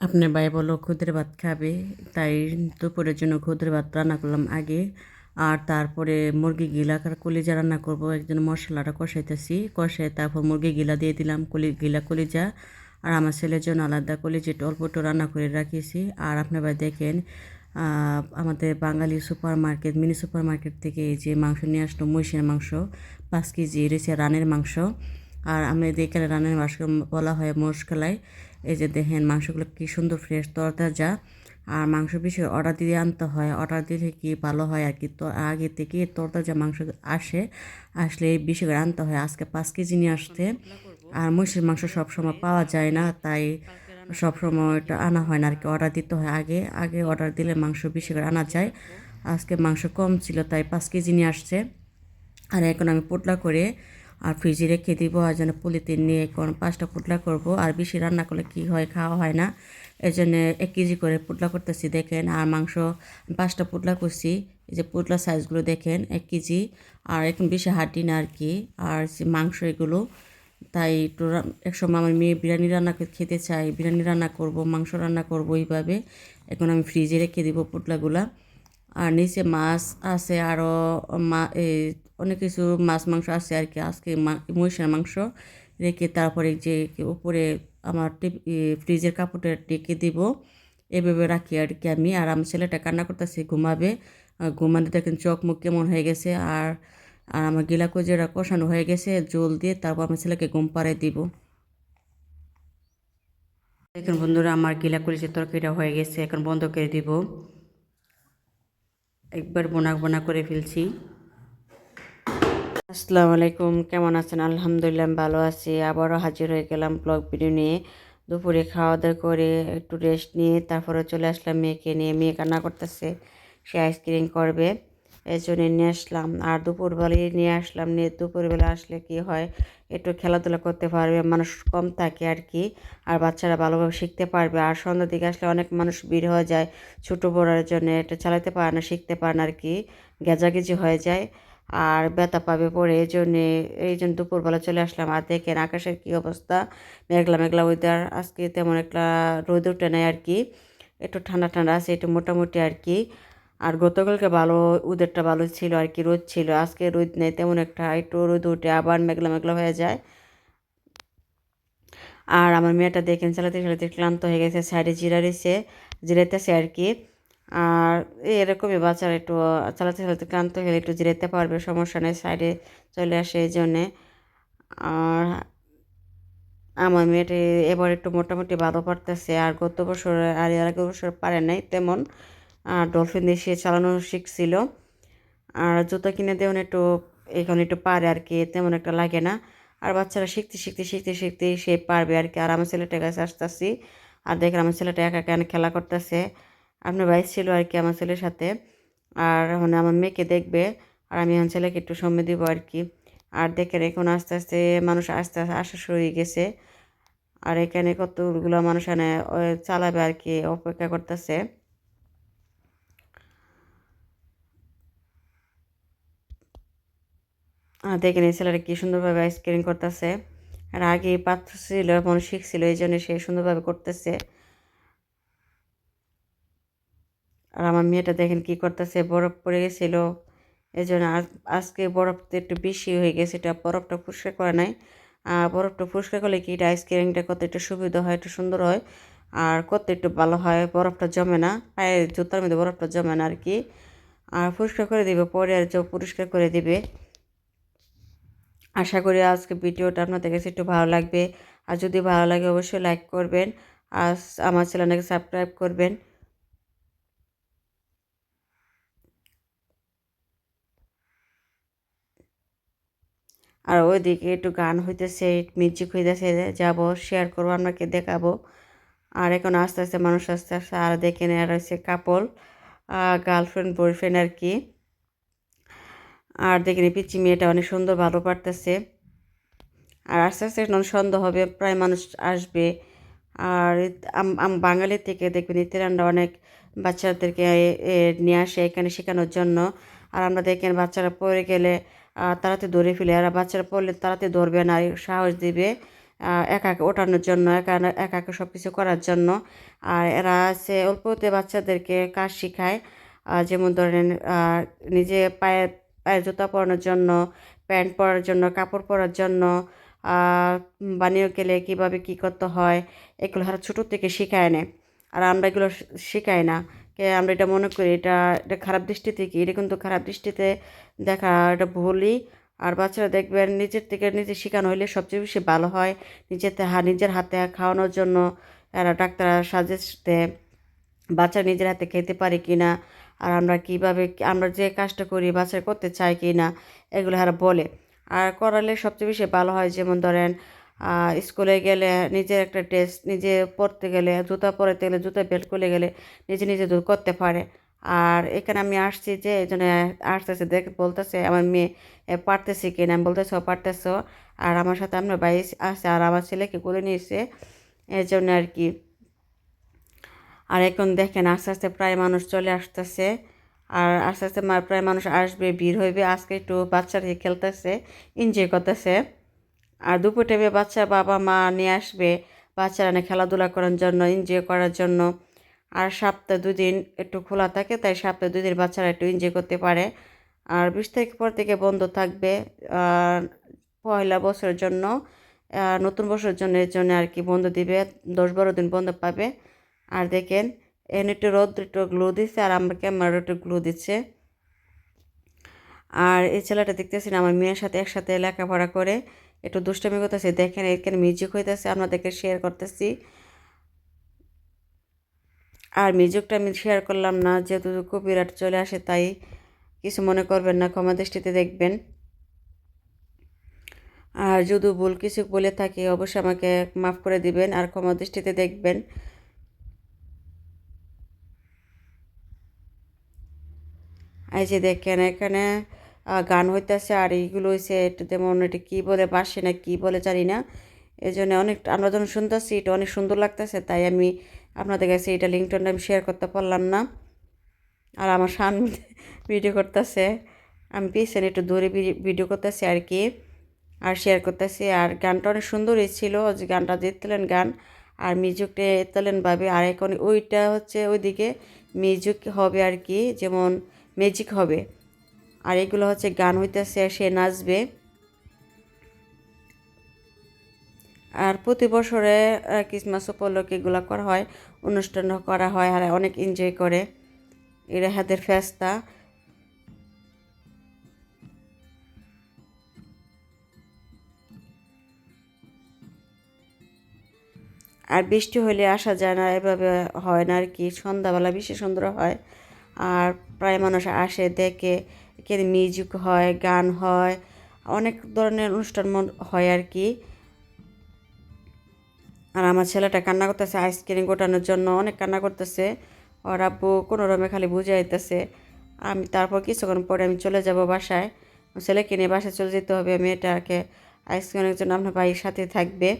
আপনার ভাই বলল খুদের ভাত খাবে, তাই দুপুরের জন্য খুদের ভাত রান্না করলাম আগে। আর তারপরে মুরগি গিলা কলিজা রান্না করব একজন মশলাটা কষাইতেছি কষাই তারপর মুরগি গিলা দিয়ে দিলাম, কলি, গিলা কলিজা। আর আমার ছেলের জন্য আলাদা কলিজিটা অল্প একটু রান্না করে রাখিয়েছি। আর আপনার ভাই দেখেন আমাদের Bangali super market mini super market থেকে এই যে মাংস নিয়ে আসলো, মহিষের মাংস, পাঁচ কেজি রয়েছে রানের মাংস। আর আমরা এখানে রানের মাংস বলা হয় মোষকলাই এই যে দেখেন মাংসগুলো কি সুন্দর ফ্রেশ তরতাজা। আর মাংস বেশি অর্ডার দিয়ে আনতে হয় অর্ডার দিলে কি ভালো হয় আর কি? তো আগে থেকে তরতাজা মাংস আসে, আসলে বেশি করে আনতে হয়। আজকে পাঁচ কেজি নিয়ে আসতে আর মহিষের মাংস সবসময় পাওয়া যায় না, তাই সবসময় এটা আনা হয় না আর কি অর্ডার দিতে হয় আগে। আগে অর্ডার দিলে মাংস বেশি করে আনা যায়। আজকে মাংস কম ছিল, তাই পাঁচ কেজি নিয়ে আসছে। আর এখন আমি পোটলা করে আর ফ্রিজে রেখে দিব আর যেন পলিথিন নিয়ে এখন পাঁচটা পুটলা করব। আর বেশি রান্না করলে কি হয়, খাওয়া হয় না। এই জন্য এক কেজি করে পুটলা করতেছি, দেখেন। আর মাংস পাঁচটা পুটলা করছি। এই যে পুটলা সাইজগুলো দেখেন, এক কেজি। আর এখন বেশি হাড্ডি না আর কি। আর মাংস এগুলো, তাই একটু এক সময় আমার মেয়ে বিরিয়ানি রান্না খেতে চাই বিরিয়ানি রান্না করব, মাংস রান্না করব এইভাবে। এখন আমি ফ্রিজে রেখে দিব পুটলাগুলা। আর নিচে মাছ আছে আরও মা অনেক কিছু মাছ, মাংস আছে আর কি। আজকে মহিষের মাংস রেখে তারপরে যে উপরে আমার ফ্রিজের কাপড়টা ডেকে দিব। এভাবে রাখি আর কি আমি। আর আমার ছেলেটা কান্না করতেছে, ঘুমাবে। ঘুমাতে দেখেন চোখ মুখ কেমন হয়ে গেছে। আর আর আমার গিলা কজিরা কষানো হয়ে গেছে, জল দিয়ে তারপর আমার ছেলেকে ঘুম পাড়াই দিব। এখন বন্ধুরা, আমার গিলা কলিজের তরকারিটা হয়ে গেছে, এখন বন্ধ করে দিব। একবার বোনা বোনা করে ফেলছি। আসসালামু আলাইকুম, কেমন আছেন? আলহামদুলিল্লাহ ভালো আছি। আবারও হাজির হয়ে গেলাম ব্লগ ভিডিও নিয়ে। দুপুরে খাওয়া দাওয়া করে একটু রেস্ট নিয়ে তারপরে চলে আসলাম মেয়েকে নিয়ে। মেয়ে কান্না করতেছে, সে আইসক্রিম করবে এই জন্য নিয়ে আসলাম। আর দুপুরবেলায় নিয়ে আসলাম, নিয়ে দুপুরবেলা আসলে কি হয়, একটু খেলাধুলা করতে পারবে, মানুষ কম থাকে আর কি। আর বাচ্চারা ভালোভাবে শিখতে পারবে। আর সন্ধ্যার দিকে আসলে অনেক মানুষ ভিড় হয়ে যায়, ছোটো বড়ার জন্য এটা চালাতে পারে না, শিখতে পারে না আর কি। গেজাগেজি হয়ে যায়। আর ব্যথা পাবে পরে, এই জন্যে, এই জন্য দুপুরবেলা চলে আসলাম। আর দেখেন আকাশের কী অবস্থা, মেঘলা মেঘলা ওয়েদার আজকে তেমন একটা রোদ উঠে নেয় আর কি, একটু ঠান্ডা ঠান্ডা আছে, একটু মোটামুটি আর কি। আর গতকালকে ভালো উদেরটা ভালো ছিল আর কি, রোদ ছিল, আজকে রোদ নেই, তেমন একটা একটু রোদ উঠে আবার মেঘলা মেঘলা হয়ে যায়। আর আমার মেয়েটা দেখেন চালাতে চালাতে ক্লান্ত হয়ে গেছে সাইডে জিরা রয়েছে, জিরাইতেছে আর কি। আর এরকমই বাচ্চারা একটু চালাতে চালাতে ক্লান্ত হলে একটু জিরাইতে পারবে, সমস্যা নেই সাইডে চলে আসে এই জন্যে। আর আমার মেয়েটি এবার একটু মোটামুটি ভালো পারতেছে, আর গত বছর, আর এর আগের বছর পারে নাই তেমন। আর ডলফিন দিয়ে চালানো শিখছিল। আর জুতো কিনে দেওয়ান একটু, এখন একটু পারে আর কি, তেমন একটা লাগে না। আর বাচ্চারা শিখতে শিখতে শিখতে শিখতে সে পারবে আর কি। আর আমার ছেলেটার কাছে আসতেছি, আর দেখেন আমার ছেলেটা একা একা খেলা করতেছে। আপনার ভাই ছিল আর কি আমার ছেলের সাথে। আর মানে আমার মেয়েকে দেখবে, আর আমি আমার ছেলেকে একটু সময় দিব আর কি। আর দেখেন এখন আস্তে আস্তে মানুষ আস্তে আস্তে আসা শুরু হয়ে গেছে। আর এখানে কতগুলো মানুষ এনে চালাবে আর কি, অপেক্ষা করতেছে। আর দেখেন এই ছেলেটা কি সুন্দরভাবে আইসক্রিম করতেছে। আর আগে পাত্র ছিল, মনে শিখছিল এই জন্য সে সুন্দরভাবে করতেছে। আর আমার মেয়েটা দেখেন কি করতেছে, বরফ পড়ে গেছিল। এই জন্য আজকে বরফটা একটু বেশি হয়ে গেছে, এটা বরফটা পরিষ্কার করে নাই। আর বরফটা পরিষ্কার করলে কি এটা আইসক্রিমটা কত একটু সুবিধা হয়, একটু সুন্দর হয়। আর কত একটু ভালো হয়, বরফটা জমে না, পায়ে জুতার মধ্যে বরফটা জমে না আর কি আর পরিষ্কার করে দিবে, পরে আর পরিষ্কার করে দিবে। আশা করি আজকে ভিডিওটা আপনাদের কাছে একটু ভালো লাগবে। আর যদি ভালো লাগে অবশ্যই লাইক করবেন। আর আমার চ্যানেলটাকে সাবস্ক্রাইব করবেন। আর ওইদিকে একটু গান হইতেছে মিউজিক হইতেছে, যাব শেয়ার করব, আপনাকে দেখাবো। আর এখন আস্তে আস্তে মানুষ আস্তে আস্তে আর দেখে আর হচ্ছে কাপল গার্লফ্রেন্ড বয়ফ্রেন্ড আর কি। আর দেখেন পিচি মেয়েটা অনেক সুন্দর, ভালো পারতেছে। আর আস্তে আস্তে সন্দেহ হবে, প্রায় মানুষ আসবে। আর বাঙালির থেকে দেখবেন ইতিরানরা অনেক বাচ্চাদেরকে নিয়ে আসে এখানে শেখানোর জন্য। আর আমরা দেখেন বাচ্চারা পড়ে গেলে তাড়াতাড়ি ধরে ফেলে। আর বাচ্চারা পড়লে তাড়াতাড়ি ধরবে না সাহস দিবে আহ, একা একা ওঠানোর জন্য একা একা একা সব কিছু করার জন্য। আর এরা আছে অল্পতে বাচ্চাদেরকে কাজ শেখায় যেমন ধরেন নিজে পায়ে পায়ে জুতা পরানোর জন্য প্যান্ট পরার জন্য কাপড় পরার জন্য বানিয়ে গেলে কীভাবে কী করতে হয় এগুলো হারা ছোটো থেকে শেখায় নেয়। আর আমরা এগুলো শিখাই না। আমরা এটা মনে করি, এটা এটা খারাপ দৃষ্টিতে কি? এটা কিন্তু খারাপ দৃষ্টিতে দেখা এটা ভুলই। আর বাচ্চারা দেখবেন নিজের থেকে নিজে শেখানো হইলে সবচেয়ে বেশি ভালো হয় নিজের নিজের হাতে খাওয়ানোর জন্য এরা ডাক্তার সাজেস্ট দেয় বাচ্চা নিজের হাতে খেতে পারে কি না আর আমরা কীভাবে আমরা যে কাজটা করি, বাচ্চা করতে চাই কি না এগুলো এরা বলে। আর করালে সবচেয়ে বেশি ভালো হয় যেমন ধরেন স্কুলে গেলে নিজের একটা ড্রেস নিজে পরতে গেলে জুতা পরতে গেলে জুতা বেল্ট খুলে গেলে নিজে নিজে দূর করতে পারে। আর এখানে আমি আসছি যে এই জন্য আসতেছে দেখ বলতেছে আমার মেয়ে পারতেছে কিনা? আমি বলতেছে "ও, পারতেছো। আর আমার সাথে আপনার ভাই আছে আর আমার ছেলেকে করে নিয়েছে। এই জন্য আর কি। আর এখন দেখেন আস্তে আস্তে প্রায় মানুষ চলে আসতেছে। আর আস্তে আস্তে প্রায় মানুষ আসবে ভিড় হইবে। আজকে একটু বাচ্চারা খেলতেছে এনজয় করতেছে। আর দুপুর টাইমে বাচ্চা বাবা মা নিয়ে আসবে, বাচ্চারা নিয়ে খেলাধুলা করার জন্য এনজয় করার জন্য। আর সপ্তাহে দুদিন একটু খোলা থাকে, তাই সপ্তাহে দুদিন বাচ্চারা একটু এনজয় করতে পারে। আর বিশ তারিখ পর থেকে বন্ধ থাকবে পয়লা বছরের জন্য নতুন বছরের জন্য, এর জন্য আর কি বন্ধ দিবে, দশ বারো দিন বন্ধ পাবে। আর দেখেন এনে একটু রোদ একটু গ্লো দিচ্ছে আর আমার ক্যামেরা একটু গ্লো দিচ্ছে। আর এই ছেলেটা দেখতেছি না আমার মেয়ের সাথে একসাথে লেখাপড়া করে। একটু দুষ্টামি করতেছে, দেখেন এখানে মিউজিক হইতেছে, আপনাদেরকে শেয়ার করতেছি। আর মিউজিকটা আমি শেয়ার করলাম না, যেহেতু কপিরাইট চলে আসে, তাই কিছু মনে করবেন না, ক্ষমা দৃষ্টিতে দেখবেন। আর যদি ভুল কিছু বলে থাকি, অবশ্যই আমাকে মাফ করে দিবেন আর ক্ষমা দৃষ্টিতে দেখবেন। এই যে দেখেন এখানে গান হইতেছে আর এইগুলো হইছে একটু যেমন এটা কী বলে বাসে না কী বলে জানি না। এই জন্য অনেক আমরা যখন শুনতেছি এটা অনেক সুন্দর লাগতেছে, তাই আমি আপনাদের কাছে এটা লিঙ্কটনটা আমি শেয়ার করতে পারলাম না। আর আমার সামনে ভিডিও করতেছে, আমি পিছনে একটু দূরে ভিডিও করতেছি আর কি, আর শেয়ার করতেছি। আর গানটা অনেক সুন্দরই ছিল যে গানটা জিতলেন গান, আর মিউজিকটা এতলেন ভাবে, আর এখন ওইটা হচ্ছে ওইদিকে মিউজিক হবে আর কি, যেমন ম্যাজিক হবে। আর এগুলো হচ্ছে গান হইতেছে, সে নাচবে। আর প্রতি বছরে ক্রিসমাস উপলক্ষে এগুলো করা হয় অনুষ্ঠান করা হয়, আর অনেক এনজয় করে। এরা হাতের ফেস্তা। আর বৃষ্টি হলে আসা যায় না, এভাবে হয় না আর কি। সন্ধ্যাবেলা বেশি সুন্দর হয়। আর প্রায় মানুষ আসে, দেখে। এখানে মিউজিক হয়, গান হয়, অনেক ধরনের অনুষ্ঠান হয় আর কি। আর আমার ছেলেটা কান্না করতেছে আইসক্রিম গোটানোর জন্য অনেক কান্না করতেছে। ওর আব্বু কোনো রমে খালি বুঝাইতেছে আমি তারপর কিছুক্ষণ পরে আমি চলে যাব বাসায়। ছেলেকে নিয়ে বাসায় চলে যেতে হবে, মেয়েটাকে আইসক্রিমের জন্য আপনার ভাইয়ের সাথে থাকবে।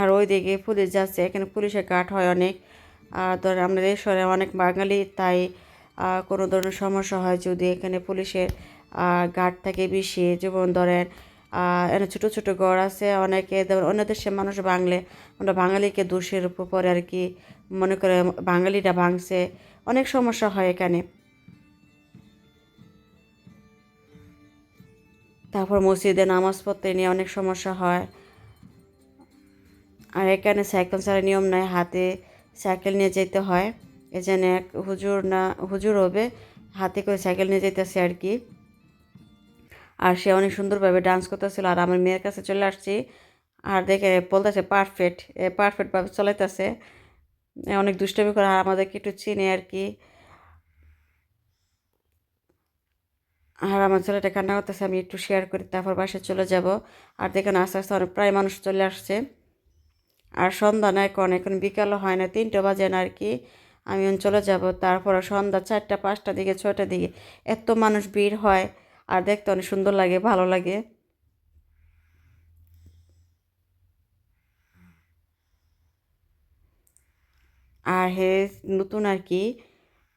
আর ওইদিকে পুলিশ যাচ্ছে, এখানে পুলিশের গার্ড হয় অনেক। আর ধর আমাদের শহরে অনেক বাঙালি, তাই কোনো ধরনের সমস্যা হয় যদি এখানে পুলিশের গার্ড থাকে বেশি, যেমন ধরেন এখানে ছোটো ছোটো গড় আছে, অনেকে ধর, অন্য দেশের মানুষ বাংলে আমরা বাঙালিকে দোষের উপরে আর কি মনে করে বাঙালিটা ভাঙছে, অনেক সমস্যা হয় এখানে। তারপর মসজিদে নামাজ পড়তে নিয়ে অনেক সমস্যা হয়। আর এখানে সাইকেল ছাড়া নিয়ম নাই, হাতে সাইকেল নিয়ে যেতে হয়। এজন্য এক হুজুর না, হুজুর হবে, হাতে করে সাইকেল নিয়ে যেতেছে আর কি। আর সে অনেক সুন্দরভাবে ডান্স করতেছিল, আর আমার মেয়ের কাছে চলে আসছি। আর দেখে বলতেছে পারফেক্ট পারফেক্টভাবে চলাইতেছে। অনেক দুষ্টামি করে, আর আমাদেরকে একটু চিনে আর কি। আর আমার ছেলেটা কান্না করতেছে, আমি একটু শেয়ার করি, তারপর বাসায় চলে যাব। আর দেখেন আস্তে আস্তে অনেক প্রায় মানুষ চলে আসছে। আর সন্ধ্যা না, এখন এখন বিকালও হয় না, তিনটে বাজে না আর কি। আমি এখন চলে যাব। তারপরে সন্ধ্যা চারটা পাঁচটা দিকে, ছয়টার দিকে এত মানুষ ভিড় হয় আর দেখতে অনেক সুন্দর লাগে, ভালো লাগে। আর হে, নতুন আর কি?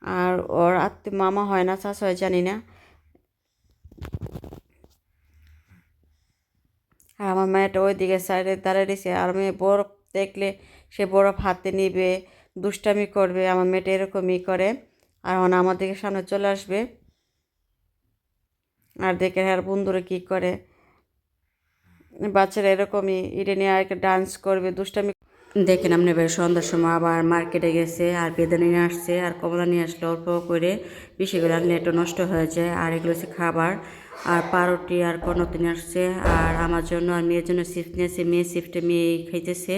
আর ওর আত্মীয় মামা হয় না চাচা হয় জানি না। আর আমার মেয়েটা ওইদিকে সাইডে দাঁড়িয়ে রয়েছে। আর মেয়ে বরফ দেখলে সে বরফ হাতে নিবে। দুষ্টামি করবে, আমার মেয়েটা এরকমই করে। আর এখন আমার দিকে সামনে চলে আসবে। আর দেখে আর বন্ধুরা কী করে। বাচ্চারা এরকমই এটা নিয়ে আর ডান্স করবে, দুষ্টামি দেখেন আপনি বেশ সন্ধ্যার সময় আবার মার্কেটে গেছে, আর বেদানা নিয়ে আসছে, আর কমলা নিয়ে আসলে, অল্প করে। বেশিগুলো আনলে একটু নষ্ট হয়ে যায় আর এগুলো হচ্ছে খাবার, আর পাউরুটি, আর কর্নতি নিয়ে আসছে। আর আমার জন্য আর মেয়ের জন্য সিফট নিয়েছে মেয়ে সিফটে মেয়ে খাইতেছে।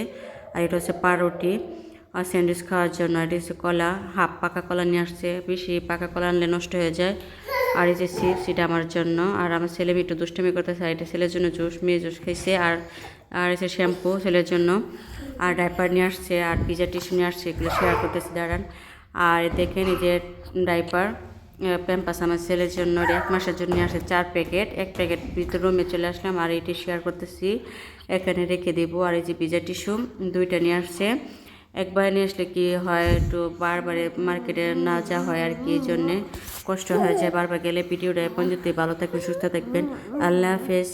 আর এটা হচ্ছে পাউরুটি। আর স্যান্ডউইচ খাওয়ার জন্য। এটা হচ্ছে কলা, হাফ পাকা কলা নিয়ে আসছে, বেশি পাকা কলা আনলে নষ্ট হয়ে যায়। আর এই যে চিপস, এটা আমার জন্য। আর আমার ছেলে মেয়ে একটু দুষ্টামি করতেছে, আর এটা ছেলের জন্য জুস, মেয়ে জুস খাইছে। আর আর এসে শ্যাম্পু ছেলের জন্য। আর ডাইপার নিয়ে আসছে, আর পিজা টিস্যু নিয়ে আসছে, এগুলো শেয়ার করতেছে, দাঁড়ান। আর দেখেন এই যে ডাইপার প্যাম্পাস আমার ছেলের জন্য এক মাসের জন্য নিয়ে আসে চার প্যাকেট। এক প্যাকেট ভিতর রুমে চলে আসলাম, আর এটি শেয়ার করতেছি। এখানে রেখে দেবো, আর এই যে পিজা টিস্যু, দুইটা নিয়ে আসছে। একবার নিয়ে আসলে কি হয়, একটু বারবারে মার্কেটে না যাওয়া হয় আর কি জন্যে কষ্ট হয়ে যায়। বারবার গেলে ভিডিওটা যদি ভালো থাকবেন, সুস্থ থাকবেন। আল্লাহ হাফেজ।